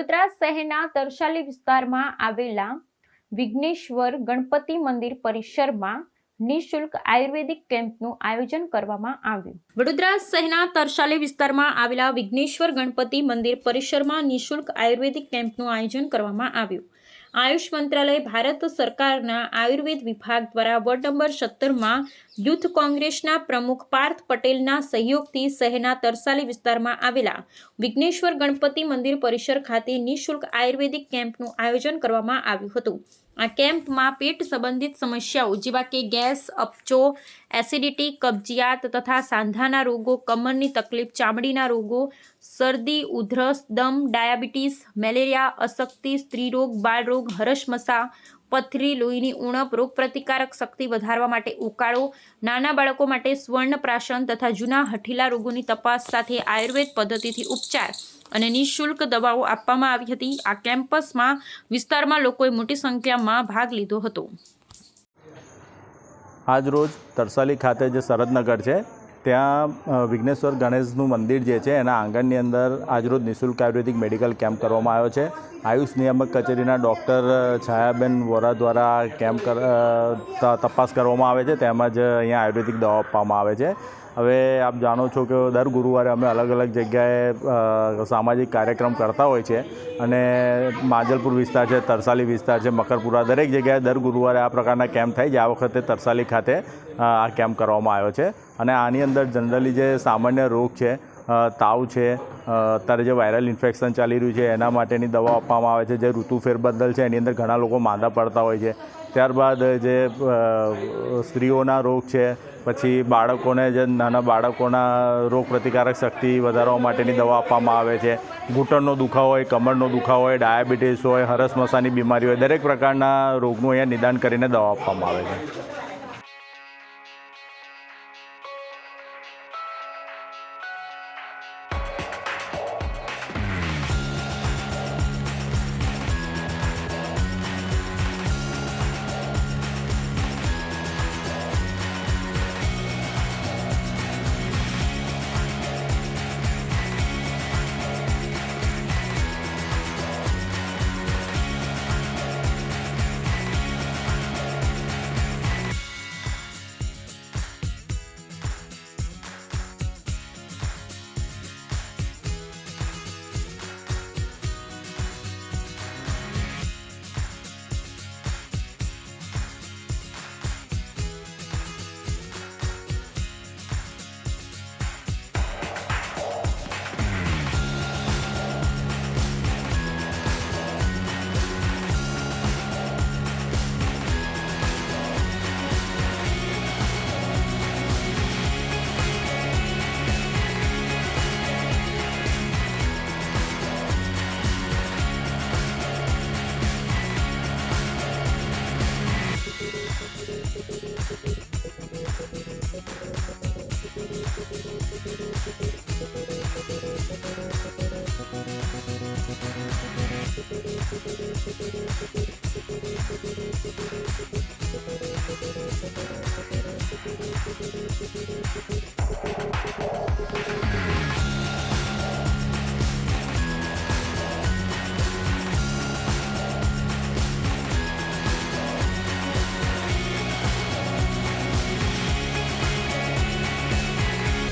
વડોદરા શહેરના તરસાલી વિસ્તારમાં આવેલા વિઘ્નેશ્વર ગણપતિ મંદિર પરિસરમાં નિઃશુલ્ક આયુર્વેદિક કેમ્પનું આયોજન કરવામાં આવ્યું. વડોદરા શહેરના તરસાલી વિસ્તારમાં આવેલા વિઘ્નેશ્વર ગણપતિ મંદિર પરિસરમાં નિઃશુલ્ક આયુર્વેદિક કેમ્પનું આયોજન કરવામાં આવ્યું. આયુષ મંત્રાલય ભારત સરકારના આયુર્વેદ વિભાગ દ્વારા વોર્ડ નંબર સત્તરમાં યુથ કોંગ્રેસના પ્રમુખ પાર્થ પટેલના સહયોગથી શહેરના તરસાલી વિસ્તારમાં આવેલા વિઘ્નેશ્વર ગણપતિ મંદિર પરિસર ખાતે નિઃશુલ્ક આયુર્વેદિક કેમ્પનું આયોજન કરવામાં આવ્યું હતું. આ કેમ્પમાં પેટ સંબંધિત સમસ્યાઓ જેવા કે ગેસ, અપચો, એસિડિટી, કબજિયાત તથા સાંધાના રોગો, કમરની તકલીફ, ચામડીના રોગો, શરદી, ઉધરસ, દમ, ડાયાબિટીસ, મેલેરિયા, અશક્તિ, સ્ત્રીરોગ, બાળરોગ હરસમસા પથરી, લોહીની ઉણપ રોગપ્રતિકારક શક્તિ વધારવા માટે ઉકાળો, નાના બાળકો માટે સ્વર્ણપ્રાશન તથા જૂના હઠીલા રોગોની તપાસ સાથે આયુર્વેદ પદ્ધતિથી ઉપચાર અને નિઃશુલ્ક દવાઓ આપવામાં આવી હતી. આ કેમ્પસમાં વિસ્તારમાં લોકોએ મોટી સંખ્યામાં ભાગ લીધો હતો. આજરોજ તરસાલી ખાતે જે સરદનગર છે ત્યાં વિઘ્નેશ્વર ગણેશનું મંદિર જે છે, એના આંગણની અંદર આજરોજ નિઃશુલ્ક આયુર્વેદિક મેડિકલ કેમ્પ કરવામાં આવ્યો છે. આયુષ નિયામક કચેરીના ડૉક્ટર છાયાબેન વોરા દ્વારા કેમ્પ તપાસ કરવામાં આવે છે. તેમજ અહીંયા આયુર્વેદિક દવા આપવામાં આવે છે. હવે આપ જાણો છો કે દર ગુરુવારે અમે અલગ અલગ જગ્યાએ સામાજિક કાર્યક્રમ કરતા હોય છે. અને માજલપુર વિસ્તાર છે, તરસાલી વિસ્તાર છે, મકરપુરા, દરેક જગ્યાએ દર ગુરુવારે આ પ્રકારના કેમ્પ થાય છે. આ વખતે તરસાલી ખાતે આ કેમ્પ કરવામાં આવ્યો છે. અને આની અંદર જનરલી જે સામાન્ય રોગ છે તાવ છે. અત્યારે જે વાયરલ ઇન્ફેક્શન ચાલી રહ્યું છે, એના માટેની દવા આપવામાં આવે છે. જે ઋતુ ફેરબદલ છે, એની અંદર ઘણા લોકો માંદા પડતા હોય છે. ત્યારબાદ જે સ્ત્રીઓના રોગ છે, પછી બાળકોને જે નાના બાળકોના રોગ પ્રતિકારક શક્તિ વધારવા માટેની દવા આપવામાં આવે છે. ઘૂંટણનો દુખાવો હોય, કમરનો દુખાવો હોય, ડાયાબિટીસ હોય, હરસ મસાની બીમારી હોય, દરેક પ્રકારના રોગનું અહીંયા નિદાન કરીને દવા આપવામાં આવે છે. Thank